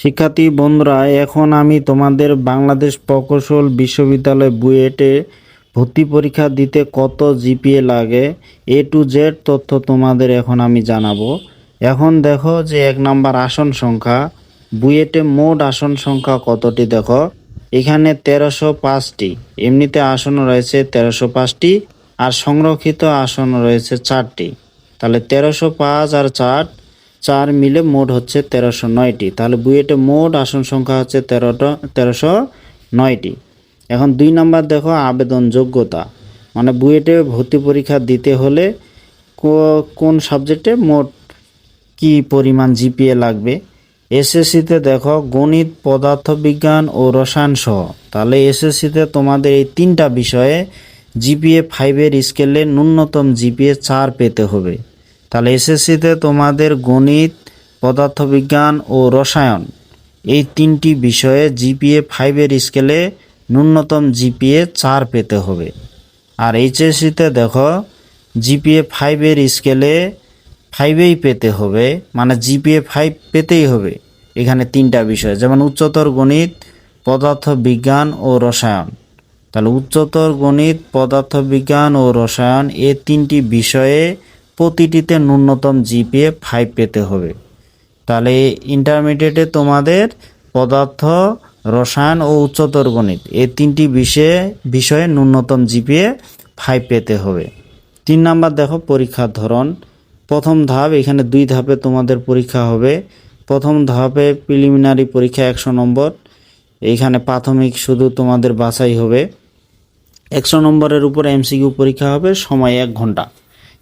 শিক্ষার্থী বন্ধুরা, এখন আমি তোমাদের বাংলাদেশ প্রকৌশল বিশ্ববিদ্যালয় বুয়েটে ভর্তি পরীক্ষা দিতে কত জিপিএ লাগে? এ টু জেড তথ্য তোমাদের এখন আমি জানাব। এখন দেখো যে এক নাম্বার আসন সংখ্যা, বুয়েটে মোট আসন সংখ্যা কতটি দেখো? এখানে তেরোশো পাঁচটি, এমনিতে আসন রয়েছে তেরোশো পাঁচটি, আর সংরক্ষিত আসন রয়েছে চারটি। তাহলে তেরোশো পাঁচ আর চার চার মিলে মোট হচ্ছে তেরোশো নয়টি। তাহলে বুয়েটে মোট আসন সংখ্যা হচ্ছে তেরোটা, তেরোশো নয়টি। এখন দুই নাম্বার দেখো আবেদন যোগ্যতা মানে বুয়েটে ভর্তি পরীক্ষা দিতে হলে কোন সাবজেক্টে মোট কি পরিমাণ জিপিএ লাগবে? এসএসসিতে দেখো, গণিত, পদার্থবিজ্ঞান ও রসায়ন সহ। তাহলে এসএসসিতে তোমাদের এই তিনটা বিষয়ে জিপিএ ফাইভের স্কেলে ন্যূনতম জিপিএ চার পেতে হবে। তাহলে এসএসসিতে তোমাদের গণিত, পদার্থবিজ্ঞান ও রসায়ন এই তিনটি বিষয়ে জিপিএ ফাইভের স্কেলে ন্যূনতম জিপিএ চার পেতে হবে। আর এইচএসসিতে দেখো, জিপিএ ফাইভের স্কেলে ফাইভেই পেতে হবে মানে জিপিএ ফাইভ পেতেই হবে এখানে তিনটা বিষয়, যেমন উচ্চতর গণিত পদার্থ বিজ্ঞান ও রসায়ন। তাহলে উচ্চতর গণিত পদার্থ বিজ্ঞান ও রসায়ন এ তিনটি বিষয়ে প্রতিটিতে ন্যূনতম জিপিএ ফাইভ পেতে হবে। তাহলে ইন্টারমিডিয়েটে তোমাদের পদার্থ, রসায়ন ও উচ্চতর গণিত এই তিনটি বিষয়ে বিষয়ে ন্যূনতম জিপিএ ফাইভ পেতে হবে। তিন নাম্বার দেখো পরীক্ষার ধরন। প্রথম ধাপ, এখানে দুই ধাপে তোমাদের পরীক্ষা হবে। প্রথম ধাপে প্রিলিমিনারি পরীক্ষা একশো নম্বর। এইখানে প্রাথমিক শুধু তোমাদের বাছাই হবে। একশো নম্বরের উপর এমসিকিউ পরীক্ষা হবে, সময় এক ঘণ্টা।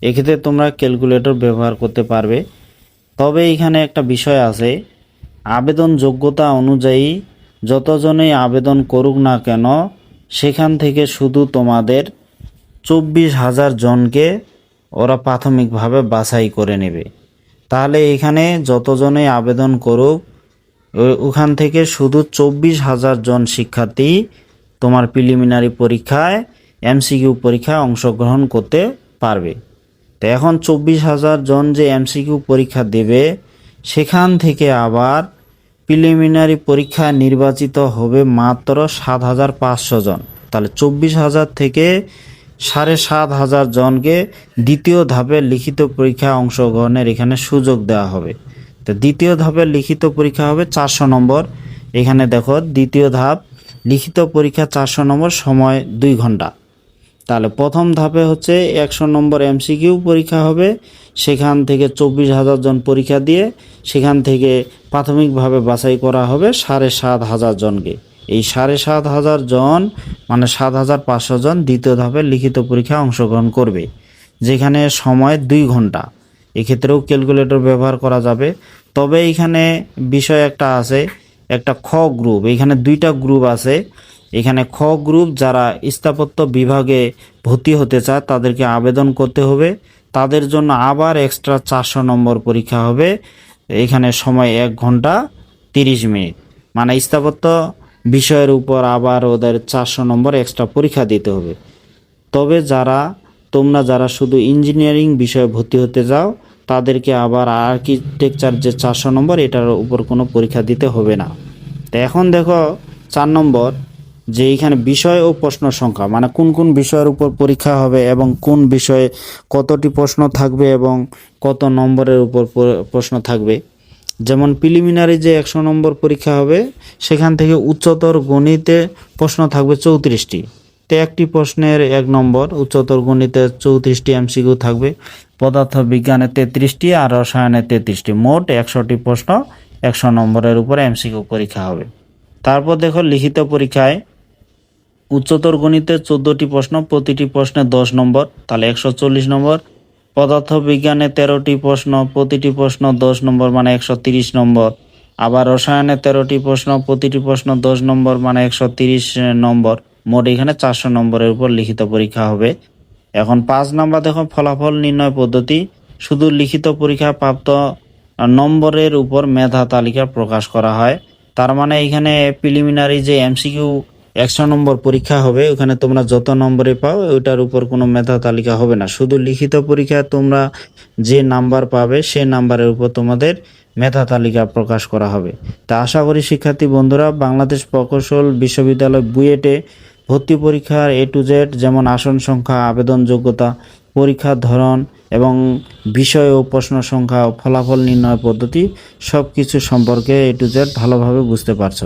এক্ষেত্রে তোমরা ক্যালকুলেটর ব্যবহার করতে পারবে। তবে এখানে একটা বিষয় আছে। আবেদন যোগ্যতা অনুযায়ী যতজনেই আবেদন করুক না কেন, সেখান থেকে শুধু তোমাদের চব্বিশ হাজার জনকে ওরা প্রাথমিকভাবে বাছাই করে নেবে। তাহলে এখানে যতজনেই আবেদন করুক ওখান থেকে শুধু চব্বিশ হাজার জন শিক্ষার্থী তোমার প্রিলিমিনারি পরীক্ষায় এমসিকিউ পরীক্ষায় অংশগ্রহণ করতে পারবে। তো এখন চব্বিশ হাজার জন যে এমসিকিউ পরীক্ষা দেবে, সেখান থেকে আবার প্রিলিমিনারি পরীক্ষা নির্বাচিত হবে মাত্র সাত হাজার পাঁচশো জন। তাহলে চব্বিশ হাজার থেকে সাড়ে সাত হাজার জনকে দ্বিতীয় ধাপে লিখিত পরীক্ষায় অংশগ্রহণের এখানে সুযোগ দেওয়া হবে। তো দ্বিতীয় ধাপের লিখিত পরীক্ষা হবে চারশো নম্বর। এখানে দেখো, দ্বিতীয় ধাপ, লিখিত পরীক্ষা চারশো নম্বর, সময় দুই ঘণ্টা। তাহলে প্রথম ধাপে হচ্ছে একশো নম্বর এমসিকিউ পরীক্ষা হবে। সেখান থেকে চব্বিশ হাজার জন পরীক্ষা দিয়ে সেখান থেকে প্রাথমিকভাবে বাছাই করা হবে সাড়ে সাত হাজার জনকে। এই সাড়ে সাত হাজার জন মানে সাত হাজার পাঁচশো জন দ্বিতীয় ধাপে লিখিত পরীক্ষায় অংশগ্রহণ করবে। যেখানে সময় দুই ঘণ্টা। এক্ষেত্রেও ক্যালকুলেটর ব্যবহার করা যাবে। তবে এখানে বিষয় একটা আছে, একটা খ গ্রুপ। এখানে দুইটা গ্রুপ আছে। এখানে খ গ্রুপ যারা স্থাপত্য বিভাগে ভর্তি হতে চায় তাদেরকে আবেদন করতে হবে। তাদের জন্য আবার এক্সট্রা চারশো নম্বর পরীক্ষা হবে। এখানে সময় এক ঘণ্টা তিরিশ মিনিট। মানে স্থাপত্য বিষয়ের উপর আবার ওদের চারশো নম্বর এক্সট্রা পরীক্ষা দিতে হবে। তবে যারা, তোমরা যারা শুধু ইঞ্জিনিয়ারিং বিষয়ে ভর্তি হতে যাও, তাদেরকে আবার আর্কিটেকচার যে চারশো নম্বর, এটার উপর কোনো পরীক্ষা দিতে হবে না। তো এখন দেখো, চার নম্বর যে এখানে বিষয় ও প্রশ্ন সংখ্যা মানে কোন কোন বিষয়ের উপর পরীক্ষা হবে এবং কোন বিষয়ে কতটি প্রশ্ন থাকবে এবং কত নম্বরের উপর প্রশ্ন থাকবে। যেমন প্রিলিমিনারি যে একশো নম্বর পরীক্ষা হবে, সেখান থেকে উচ্চতর গণিতে প্রশ্ন থাকবে চৌত্রিশটি। তো একটি প্রশ্নের এক নম্বর, উচ্চতর গণিতে চৌত্রিশটি এমসিকিউ থাকবে। পদার্থ বিজ্ঞানে তেত্রিশটি আর রসায়নে তেত্রিশটি। মোট একশোটি প্রশ্ন একশো নম্বরের উপর এমসিকিউ পরীক্ষা হবে। তারপর দেখো লিখিত পরীক্ষায় উচ্চতর গণিতে চোদ্দোটি প্রশ্ন, প্রতিটি প্রশ্নে দশ নম্বর, তাহলে একশো চল্লিশ নম্বর। পদার্থ বিজ্ঞানে তেরোটি প্রশ্ন, প্রতিটি প্রশ্ন দশ নম্বর মানে একশো তিরিশ নম্বর। আবার রসায়নে তেরোটি প্রশ্ন, প্রতিটি প্রশ্ন দশ নম্বর মানে একশো তিরিশ নম্বর। মোট এখানে চারশো নম্বরের উপর লিখিত পরীক্ষা হবে। এখন পাঁচ নম্বর দেখো, ফলাফল নির্ণয় পদ্ধতি। শুধু লিখিত পরীক্ষা প্রাপ্ত নম্বরের উপর মেধা তালিকা প্রকাশ করা হয়। তার মানে এখানে প্রিলিমিনারি যে এমসিকিউ একশো নম্বর পরীক্ষা হবে, ওখানে তোমরা যত নম্বরে পাও, ওইটার উপর কোনো মেধা তালিকা হবে না। শুধু লিখিত পরীক্ষায় তোমরা যে নাম্বার পাবে, সে নাম্বারের উপর তোমাদের মেধা তালিকা প্রকাশ করা হবে। তা আশা করি, শিক্ষার্থী বন্ধুরা, বাংলাদেশ প্রকৌশল বিশ্ববিদ্যালয় বুয়েটে ভর্তি পরীক্ষার এ টু জেড যেমন আসন সংখ্যা, আবেদন যোগ্যতা, পরীক্ষার ধরন এবং বিষয় ও প্রশ্ন সংখ্যা ও ফলাফল নির্ণয় পদ্ধতি সব কিছু সম্পর্কে এ টু জেড ভালোভাবে বুঝতে পারছ।